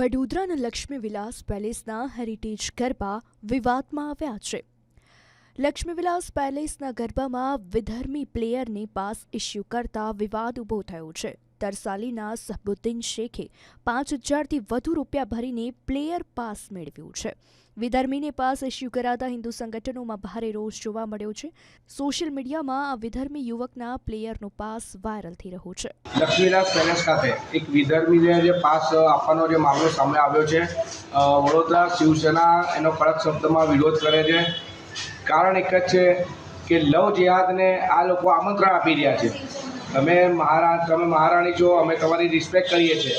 વડોદરાના લક્ષ્મી વિલાસ પેલેસના હેરિટેજ ગરબા વિવાદમાં આવ્યા છે. લક્ષ્મી વિલાસ પેલેસના ગરબામાં વિધર્મી પ્લેયરને પાસ ઇસ્યુ કરતા વિવાદ ઊભો થયો છે. તરસાલીના સહબુદ્દીન શેખે પાંચ હજારથી વધુ રૂપિયા ભરીને પ્લેયર પાસ મેળવ્યું છે. વિધર્મીને પાસ ઇસ્યુ કરાતા હિન્દુ સંગઠનોમાં ભારે રોષ જોવા મળ્યો છે. સોશિયલ મીડિયામાં આ વિધર્મી યુવકના પ્લેયરનો પાસ વાયરલ થઈ રહ્યો છે. લક્ષ્મીદાસ પેલેસ ખાતે એક વિધર્મીને જે પાસ આપવાનો જે મામલો સામે આવ્યો છે વડોદરા શિવસેના એનો કડક શબ્દમાં વિરોધ કરે છે. કારણ એક જ છે કે લવ જેહાદને આ લોકો આમંત્રણ આપી રહ્યા છે. તમે મહારા, તમે મહારાણી છો, અમે તમારી રિસ્પેક્ટ કરીએ છીએ.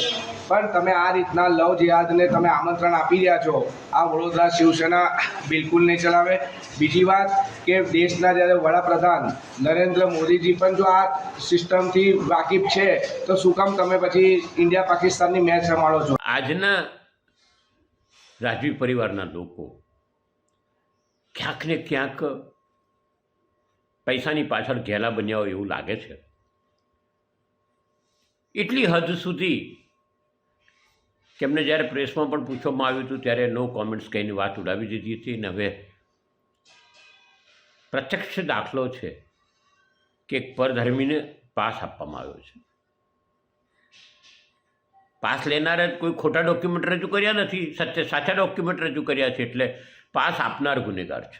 પણ તમે આ રીતના લવ જિહાદને તમે આમંત્રણ આપી રહ્યા છો, આ વડોદરા શિવસેના બિલકુલ નહીં ચલાવે. બીજી વાત કે દેશના જ્યારે વડાપ્રધાન નરેન્દ્ર મોદીજી પણ જો આ સિસ્ટમથી વાકેફ છે, તો શું કામ તમે પછી ઇન્ડિયા પાકિસ્તાનની મેચ સંભાળો છો? આજના રાજવી પરિવારના લોકો ક્યાંક ને ક્યાંક પૈસાની પાછળ ઘેલા બન્યા હોય એવું લાગે છે. એટલી હદ સુધી તેમને જ્યારે પ્રેસમાં પણ પૂછવામાં આવ્યું હતું, ત્યારે નો કોમેન્ટ્સ કહીને વાત ઉડાવી દીધી હતી. અને હવે પ્રત્યક્ષ દાખલો છે કે એક પરધર્મીને પાસ આપવામાં આવ્યો છે. પાસ લેનારે કોઈ ખોટા ડોક્યુમેન્ટ રજૂ કર્યા નથી સત્ય સાચા ડોક્યુમેન્ટ રજૂ કર્યા છે, એટલે પાસ આપનાર ગુનેગાર છે.